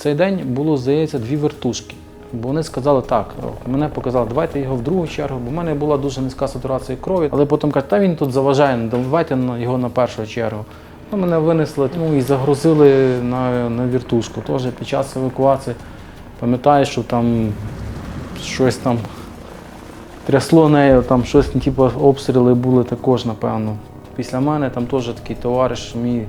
цей день було, здається, дві вертушки. Бо вони сказали так, мене показали, давайте його в другу чергу, бо в мене була дуже низька сатурація крові. Але потім кажуть, та він тут заважає, ну, давайте його на першу чергу. Ну, мене винесли ну, і загрузили на, на віртушку. Теж під час евакуації пам'ятаю, що там щось там трясло нею, там щось, типу, обстріли були також, напевно. Після мене там теж такий товариш мій,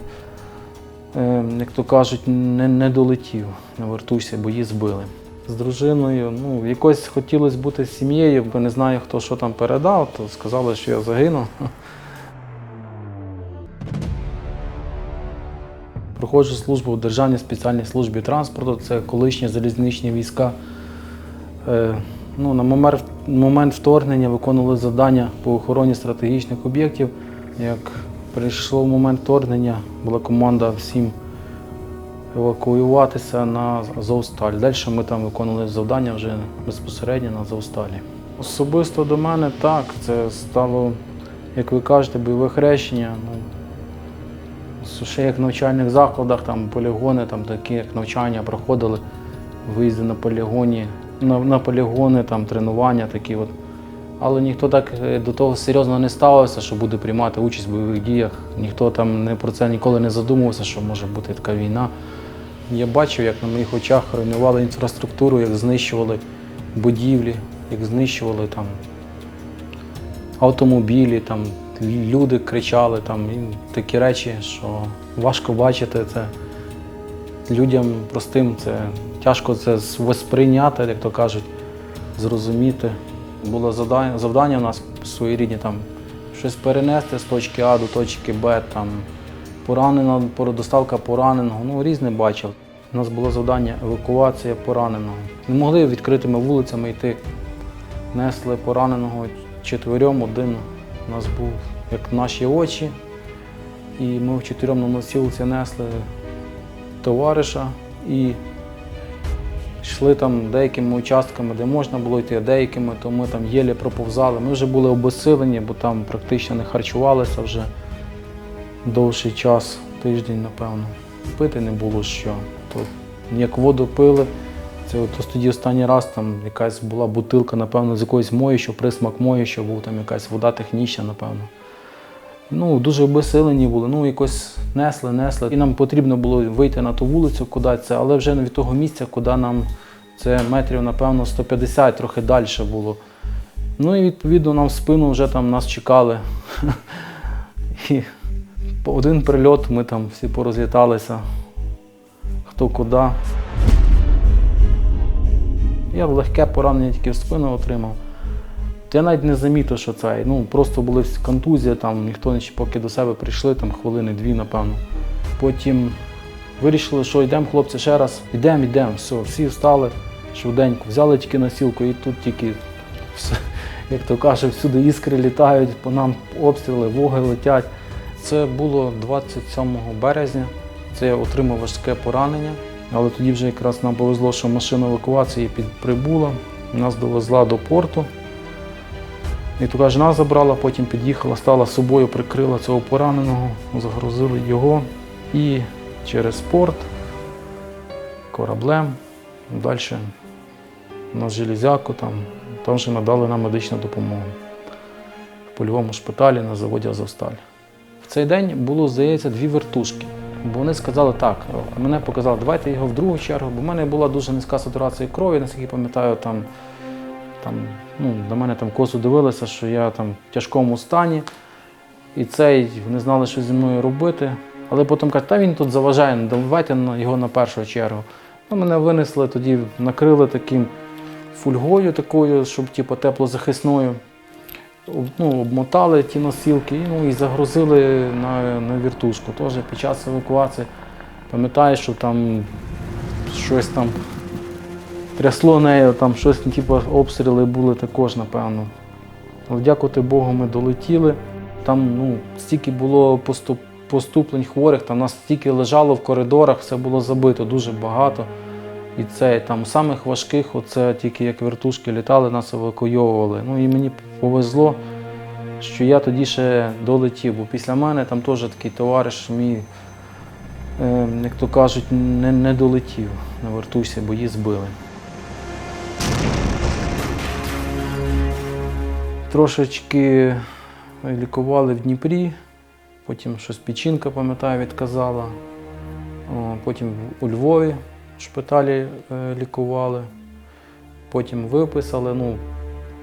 як то кажуть, не, не долетів на вертушці, бо її збили. З дружиною, ну, якось хотілося бути з сім'єю, бо не знаю, хто що там передав, то сказали, що я загинув. Проходжу службу в Державній спеціальній службі транспорту, це колишні залізничні війська. Е, ну, на момент, момент вторгнення виконували завдання по охороні стратегічних об'єктів. Як прийшло момент вторгнення, була команда всім евакуюватися на Азовсталь. Далі ми там виконували завдання вже безпосередньо на Азовсталі. Особисто до мене так, це стало, як ви кажете, бойове хрещення. Ну, ще як в навчальних закладах, там полігони, там такі як навчання проходили, виїзди на полігоні, на, на полігони, там тренування такі от. Але ніхто так е, до того серйозно не ставився, що буде приймати участь в бойових діях. Ніхто там не про це ніколи не задумувався, що може бути така війна. Я бачив, як на моїх очах руйнували інфраструктуру, як знищували будівлі, як знищували там автомобілі, там люди кричали, там і такі речі, що важко бачити це. Людям простим це тяжко це сприйняти, як то кажуть, зрозуміти. Було завдання, завдання у нас своєрідні там щось перенести з точки А до точки Б, там поранено, пор- доставка пораненого, ну різне бачив. У нас було завдання евакуація пораненого. Не могли відкритими вулицями йти. Несли пораненого четвером, один у нас був як наші очі. І ми вчотирьом на носілці несли товариша і йшли там деякими участками, де можна було йти, а деякими, то ми там єлі проповзали. Ми вже були обесилені, бо там практично не харчувалися вже довший час, тиждень, напевно. Пити не було що. То як воду пили, це от тоді останній раз там якась була бутилка, напевно, з якоюсь моючого, присмак моючого, був там якась вода технічна, напевно. Ну, дуже обесилені були, ну якось несли, несли. І нам потрібно було вийти на ту вулицю, куди це, але вже від того місця, куди нам це метрів, напевно, 150, трохи далі було. Ну і відповідно нам в спину вже там нас чекали. І один прильот ми там всі порозліталися, хто куди. Я легке поранення тільки в спину отримав. Я навіть не замітив, що це. Ну, просто були контузія, там ніхто не поки до себе прийшли, там хвилини дві, напевно. Потім вирішили, що йдемо, хлопці, ще раз, йдемо, йдемо, все, всі встали швиденько, взяли тільки носілку і тут тільки все, як то кажуть, всюди іскри літають, по нам обстріли, воги летять. Це було 27 березня. Це я отримав важке поранення, але тоді вже якраз нам повезло, що машина евакуації прибула, нас довезла до порту. І така жена забрала, потім під'їхала, стала собою, прикрила цього пораненого, загрузили його і через порт кораблем. Далі на железяку там, там вже надали нам медичну допомогу в польовому шпиталі на заводі Азовсталь. В цей день було, здається, дві вертушки. Бо вони сказали так, мене показали, давайте його в другу чергу, бо в мене була дуже низька сатурація крові, наскільки пам'ятаю, там там, ну, до мене там косу дивилися, що я там в тяжкому стані, і цей не знали, що зі мною робити. Але потім кажуть, та він тут заважає, ну, давайте його на першу чергу. Ну, мене винесли, тоді накрили таким фольгою такою, щоб типу, теплозахисною. Ну, обмотали ті носілки ну, і загрузили на, на віртушку. Теж під час евакуації пам'ятаю, що там щось там трясло нею, там щось, типу, обстріли були також, напевно. Але дякувати Богу, ми долетіли. Там ну, стільки було поступ, поступлень хворих, там нас стільки лежало в коридорах, все було забито, дуже багато. І це там самих важких, оце тільки як вертушки літали, нас евакуйовували. Ну і мені повезло, що я тоді ще долетів, бо після мене там теж такий товариш мій е, як то кажуть, не, не долетів на вертушці, бо її збили. Трошечки лікували в Дніпрі, потім щось печінка, пам'ятаю, відказала. Потім у Львові в шпиталі е, лікували, потім виписали. Ну,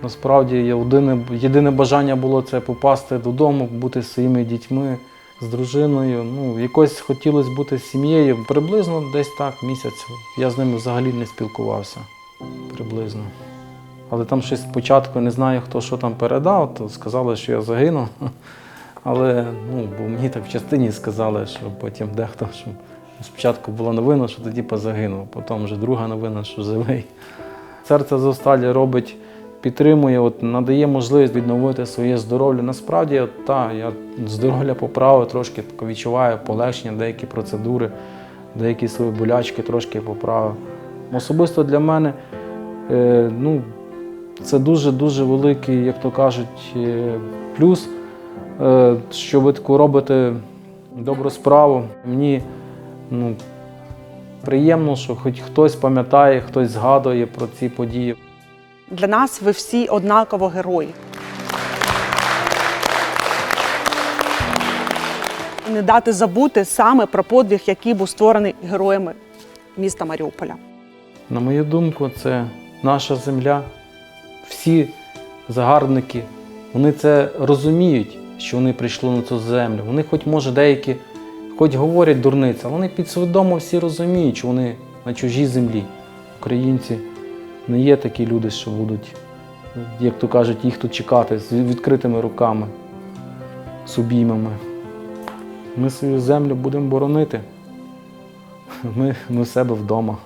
насправді єдине, єдине бажання було це попасти додому, бути зі своїми дітьми, з дружиною. Ну, якось хотілося бути з сім'єю. Приблизно десь так, місяць. Я з ними взагалі не спілкувався. Приблизно. Але там щось спочатку не знаю, хто що там передав, то сказали, що я загинув. Але ну, бо мені так в частині сказали, що потім дехто, що спочатку була новина, що ти типу, загинув, потім вже друга новина, що живий. Серце Зосталі робить, підтримує, от, надає можливість відновити своє здоров'я. Насправді, от, та, я здоров'я поправив, трошки відчуваю полегшення, деякі процедури, деякі свої болячки трошки поправив. Особисто для мене е, ну, це дуже-дуже великий, як то кажуть, е, плюс, е, що ви таку робите добру справу. Мені ну, приємно, що хоч хтось пам'ятає, хтось згадує про ці події. Для нас ви всі однаково герої. Не дати забути саме про подвиг, який був створений героями міста Маріуполя. На мою думку, це наша земля. Всі загарбники, вони це розуміють, що вони прийшли на цю землю. Вони, хоч може, деякі, хоч говорять дурниці, але вони підсвідомо всі розуміють, що вони на чужій землі. Українці не є такі люди, що будуть, як то кажуть, їх тут чекати з відкритими руками, з обіймами. Ми свою землю будемо боронити. Ми, ми в себе вдома.